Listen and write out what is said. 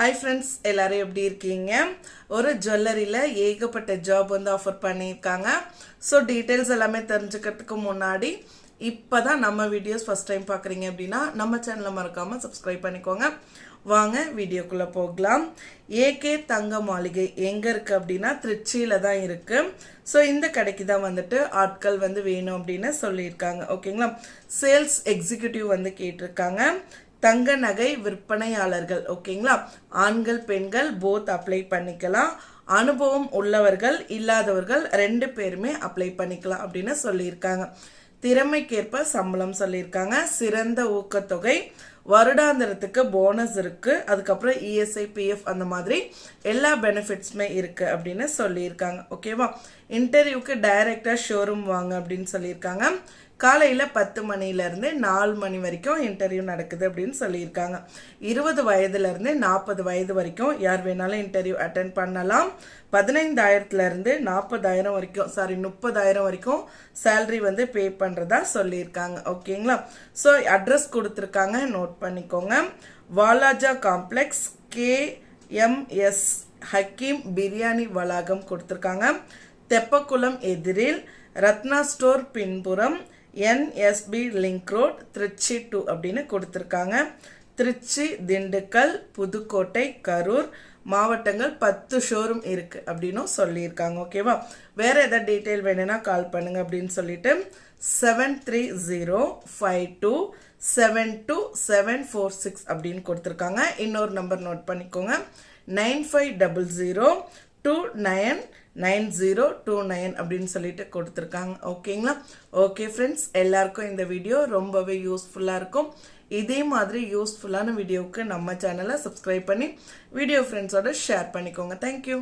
Hi friends எல்லோரும் எப்படி இருக்கீங்க? ஒரு ஜுவல்லரியில் ஏகப்பட்ட ஜாப் வந்து ஆஃபர் பண்ணியிருக்காங்க. ஸோ டீட்டெயில்ஸ் எல்லாமே தெரிஞ்சுக்கிறதுக்கு முன்னாடி இப்போ தான் நம்ம வீடியோஸ் ஃபஸ்ட் டைம் பார்க்குறீங்க அப்படின்னா நம்ம சேனலை மறக்காமல் சப்ஸ்கிரைப் பண்ணிக்கோங்க. வாங்க வீடியோக்குள்ளே போகலாம். ஏகே தங்க மாளிகை எங்கே இருக்குது அப்படின்னா திருச்சியில் தான் இருக்குது ஸோ இந்த கடைக்கு தான் வந்துட்டு ஆட்கள் வந்து வேணும் அப்படின்னு சொல்லியிருக்காங்க. ஓகேங்களா சேல்ஸ் எக்ஸிக்யூட்டிவ் வந்து கேட்டிருக்காங்க. தங்க நகை விற்பனையாளர்கள் ஓகேங்களா? ஆண்கள் பெண்கள் போத் அப்ளை பண்ணிக்கலாம். அனுபவம் உள்ளவர்கள் இல்லாதவர்கள் ரெண்டு பேருமே அப்ளை பண்ணிக்கலாம் அப்படின்னு சொல்லியிருக்காங்க. திறமைக்கேற்ப சம்பளம் சொல்லியிருக்காங்க. சிறந்த ஊக்கத்தொகை. வருடாந்திரத்துக்கு போனஸ் இருக்கு. அதுக்கப்புறம் இஎஸ்ஐ பிஎஃப் அந்த மாதிரி எல்லா பெனிஃபிட்ஸுமே இருக்கு அப்படின்னு சொல்லியிருக்காங்க. ஓகேவா? இன்டர்வியூக்கு டைரக்டா ஷோரூம் வாங்க அப்படின்னு சொல்லியிருக்காங்க. காலையில் பத்து மணிலேருந்து நாலு மணி வரைக்கும் இன்டர்வியூ நடக்குது அப்படின்னு சொல்லியிருக்காங்க. இருபது வயதுலேருந்து நாற்பது வயது வரைக்கும் யார் வேணாலும் இன்டர்வியூ அட்டன் பண்ணலாம். பதினைந்தாயிரத்துலேருந்து நாற்பதாயிரம் வரைக்கும் சாரி முப்பதாயிரம் வரைக்கும் சேல்ரி வந்து பே பண்ணுறதா சொல்லியிருக்காங்க. ஓகேங்களா? ஸோ அட்ரஸ் கொடுத்துருக்காங்க. நோட் பண்ணிக்கோங்க. Walajah complex K M S Hakeem biryani வளாகம் கொடுத்துருக்காங்க. தெப்பக்குளம் எதிரில் ரத்னா ஸ்டோர் பின்புறம் NSB link road Trichy to அப்படின்னு கொடுத்துருக்காங்க. திருச்சி திண்டுக்கல் புதுக்கோட்டை கரூர் மாவட்டங்கள் பத்து ஷோரூம் இருக்குது அப்படின்னும் சொல்லியிருக்காங்க ஓகேவா வேற ஏதாவது டீட்டெயில் வேணும்னா கால் பண்ணுங்க அப்படின்னு சொல்லிட்டு seven three zero five two seven two seven four six அப்படின்னு கொடுத்துருக்காங்க. இன்னொரு நம்பர் நோட் பண்ணிக்கோங்க. Nine five double zero two nine nine zero two nine அப்படின்னு சொல்லிட்டு கொடுத்துருக்காங்க. ஓகேங்களா? ஓகே ஃப்ரெண்ட்ஸ் எல்லாருக்கும் இந்த வீடியோ ரொம்பவே யூஸ்ஃபுல்லாக இருக்கும். இதே மாதிரி யூஸ்ஃபுல்லான வீடியோவுக்கு நம்ம சேனலை சப்ஸ்கிரைப் பண்ணி வீடியோ ஃப்ரெண்ட்ஸோட ஷேர் பண்ணிக்கோங்க. தேங்க்யூ